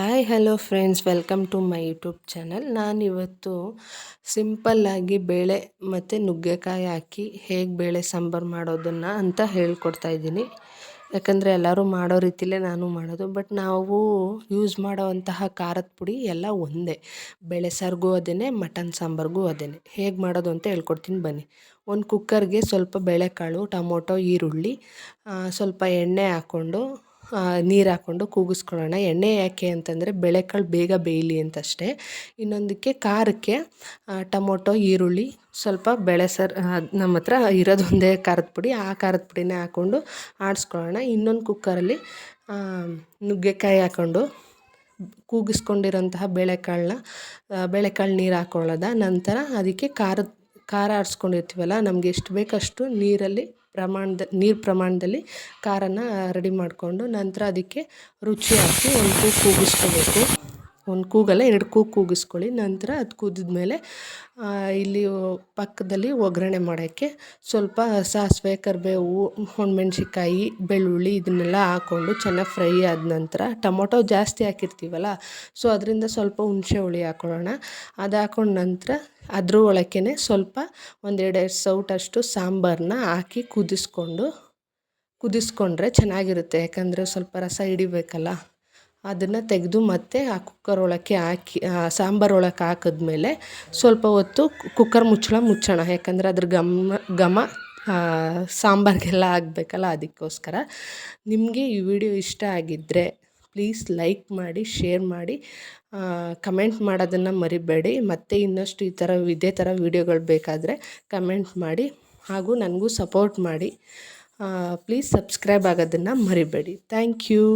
Hi hello friends welcome to my YouTube channel ನಾನಿವತ್ತು ಸಿಂಪಲ್ಲಾಗಿ ಬೇಳೆ ಮತ್ತು ನುಗ್ಗೆಕಾಯಿ ಹಾಕಿ ಹೇಗೆ ಬೇಳೆ ಸಾಂಬಾರು ಮಾಡೋದನ್ನು ಅಂತ ಹೇಳ್ಕೊಡ್ತಾ ಇದ್ದೀನಿ. ಯಾಕಂದರೆ ಎಲ್ಲರೂ ಮಾಡೋ ರೀತಿಲೇ ನಾನು ಮಾಡೋದು ಬಟ್ ನಾವು ಯೂಸ್ ಮಾಡೋವಂತಹ ಖಾರದ ಪುಡಿ ಎಲ್ಲ ಒಂದೇ. ಬೇಳೆ ಸಾರಿಗೂ ಅದೇ ಮಟನ್ ಸಾಂಬಾರಿಗೂ ಅದೇ ಹೇಗೆ ಮಾಡೋದು ಅಂತ ಹೇಳ್ಕೊಡ್ತೀನಿ ಬನ್ನಿ. ಒಂದು ಕುಕ್ಕರ್ಗೆ ಸ್ವಲ್ಪ ಬೇಳೆಕಾಳು, ಟೊಮೊಟೊ, ಈರುಳ್ಳಿ ಸ್ವಲ್ಪ ಎಣ್ಣೆ ಹಾಕ್ಕೊಂಡು ನೀರು ಹಾಕ್ಕೊಂಡು ಕೂಗಿಸ್ಕೊಳ್ಳೋಣ. ಎಣ್ಣೆ ಯಾಕೆ ಅಂತಂದರೆ ಬೇಳೆಕಾಳು ಬೇಗ ಬೇಯಲಿ ಅಂತಷ್ಟೇ. ಇನ್ನೊಂದಕ್ಕೆ ಖಾರಕ್ಕೆ ಟೊಮೊಟೊ, ಈರುಳ್ಳಿ, ಸ್ವಲ್ಪ ಬೇಳೆ ಸರ್ ನಮ್ಮ ಹತ್ರ ಇರೋದೊಂದೇ ಖಾರದ ಪುಡಿ. ಆ ಖಾರದ ಪುಡಿನೇ ಹಾಕ್ಕೊಂಡು ಆಡಿಸ್ಕೊಳ್ಳೋಣ. ಇನ್ನೊಂದು ಕುಕ್ಕರಲ್ಲಿ ನುಗ್ಗೆಕಾಯಿ ಹಾಕ್ಕೊಂಡು ಕೂಗಿಸ್ಕೊಂಡಿರೋಂತಹ ಬೇಳೆಕಾಳನ್ನ ಬೇಳೆಕಾಳು ನೀರು ಹಾಕ್ಕೊಳ್ಳೋದ ನಂತರ ಅದಕ್ಕೆ ಖಾರದ, ಖಾರ ಆಡಿಸ್ಕೊಂಡಿರ್ತೀವಲ್ಲ, ನಮಗೆ ಎಷ್ಟು ಬೇಕಷ್ಟು ನೀರಲ್ಲಿ ಪ್ರಮಾಣದ ನೀರು ಪ್ರಮಾಣದಲ್ಲಿ ಖಾರನ ರೆಡಿ ಮಾಡಿಕೊಂಡು ನಂತರ ಅದಕ್ಕೆ ರುಚಿ ಹಾಕಿ ಒಂದು ಕೂಗು ಕೂಗಿಸ್ಕೋಬೇಕು. ಒಂದು ಕೂಗಲ್ಲ, ಎರಡು ಕೂಗು ಕೂಗಿಸ್ಕೊಳ್ಳಿ. ನಂತರ ಅದು ಕುದಿದ್ಮೇಲೆ ಇಲ್ಲಿ ಪಕ್ಕದಲ್ಲಿ ಒಗ್ಗರಣೆ ಮಾಡೋಕ್ಕೆ ಸ್ವಲ್ಪ ಸಾಸಿವೆ, ಕರಿಬೇವು ಮೆಣಸಿಕಾಯಿ ಬೆಳ್ಳುಳ್ಳಿ ಇದನ್ನೆಲ್ಲ ಹಾಕ್ಕೊಂಡು ಚೆನ್ನಾಗಿ ಫ್ರೈ ಆದ ನಂತರ ಟೊಮೊಟೊ ಜಾಸ್ತಿ ಹಾಕಿರ್ತೀವಲ್ಲ, ಸೊ ಅದರಿಂದ ಸ್ವಲ್ಪ ಹುಣಸೆ ಹುಳಿ ಹಾಕ್ಕೊಳ್ಳೋಣ ಅದು ಹಾಕೊಂಡ ನಂತರ ಅದ್ರ ಒಳಕ್ಕೇ ಸ್ವಲ್ಪ ಒಂದೆರಡು ಸೌಟಷ್ಟು ಸಾಂಬಾರನ್ನ ಹಾಕಿ ಕುದಿಸ್ಕೊಂಡು, ಕುದಿಸ್ಕೊಂಡ್ರೆ ಚೆನ್ನಾಗಿರುತ್ತೆ. ಯಾಕಂದರೆ ಸ್ವಲ್ಪ ರಸ ಹಿಡಿಬೇಕಲ್ಲ. ಅದನ್ನು ತೆಗೆದು ಮತ್ತೆ ಆ ಕುಕ್ಕರ್ ಒಳಕ್ಕೆ ಹಾಕಿ ಸಾಂಬಾರು ಒಳಕ್ಕೆ ಹಾಕಿದ್ಮೇಲೆ ಸ್ವಲ್ಪ ಹೊತ್ತು ಕುಕ್ಕರ್ ಮುಚ್ಚಳ ಮುಚ್ಚೋಣ. ಯಾಕಂದರೆ ಅದ್ರ ಘಮ ಘಮ ಸಾಂಬಾರಿಗೆಲ್ಲ ಆಗಬೇಕಲ್ಲ ಅದಕ್ಕೋಸ್ಕರ. ನಿಮಗೆ ಈ ವಿಡಿಯೋ ಇಷ್ಟ ಆಗಿದ್ದರೆ ಪ್ಲೀಸ್ ಲೈಕ್ ಮಾಡಿ ಶೇರ್ ಮಾಡಿ ಕಮೆಂಟ್ ಮಾಡೋದನ್ನು ಮರಿಬೇಡಿ. ಮತ್ತೆ ಇನ್ನಷ್ಟು ಈ ಥರ ಇದೇ ಥರ ವೀಡಿಯೋಗಳು ಬೇಕಾದರೆ ಕಮೆಂಟ್ ಮಾಡಿ ಹಾಗೂ ನನಗೂ ಸಪೋರ್ಟ್ ಮಾಡಿ. ಪ್ಲೀಸ್ ಸಬ್ಸ್ಕ್ರೈಬ್ ಆಗೋದನ್ನು ಮರಿಬೇಡಿ. Thank you